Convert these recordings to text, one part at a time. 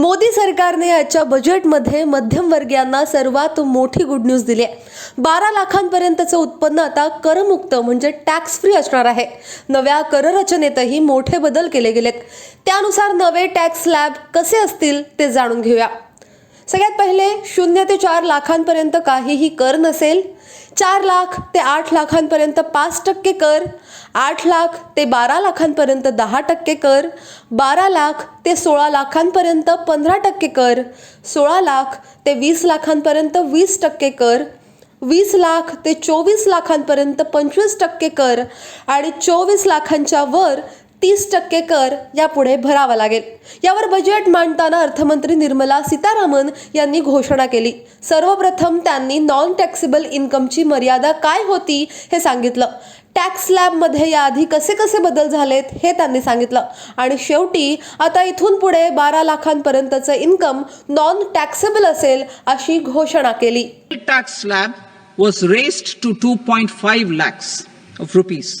मोदी सरकारने आजच्या बजेटमध्ये मध्यमवर्गीयांना सर्वात मोठी गुड न्यूज दिली आहे. बारा लाखांपर्यंतचं उत्पन्न आता करमुक्त म्हणजे टॅक्स फ्री असणार आहे. नव्या कररचनेतही मोठे बदल केले गेलेत. त्यानुसार नवे टॅक्स स्लॅब कसे असतील ते जाणून घेऊया. सगळ्यात पहिले शून्य ते चार लाखांपर्यंत काहीही कर नसेल. चार लाख ते आठ लाखांपर्यंत पाच टक्के कर. आठ लाख ते बारा लाखांपर्यंत दहा टक्के कर. बारा लाख ते सोळा लाखांपर्यंत पंधरा टक्के कर. सोळा लाख ते वीस लाखांपर्यंत वीस टक्के कर. वीस लाख ते चोवीस लाखांपर्यंत पंचवीस टक्के कर. आणि चोवीस लाखांच्या वर तीस टक्के कर यापुढे भरावा लागेल. यावर बजेट मांडताना अर्थमंत्री निर्मला सीतारामन यांनी घोषणा केली. सर्वप्रथम त्यांनी नॉन टॅक्सेबल इन्कमची मर्यादा काय होती हे सांगितलं. टॅक्स स्लॅबमध्ये याआधी कसे कसे बदल झालेत हे त्यांनी सांगितलं. आणि शेवटी आता इथून पुढे बारा लाखांपर्यंतचं इन्कम नॉन टॅक्सेबल असेल अशी घोषणा केली. Tax slab was raised to two point five lakhs of rupees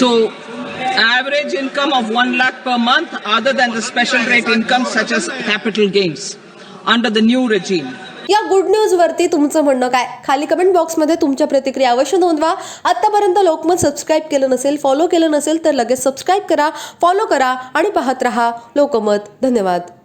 So, average income of 1 lakh per month, other than the special rate income such as capital gains, under the new regime. या good news वरती तुमचं म्हणणं काय? खाली comment बॉक्समध्ये तुमच्या प्रतिक्रिया अवश्य नोंदवा. आतापर्यंत लोकमत सबस्क्राईब केलं नसेल फॉलो केलं नसेल तर लगेच सबस्क्राईब करा फॉलो करा आणि पाहत रहा लोकमत. धन्यवाद.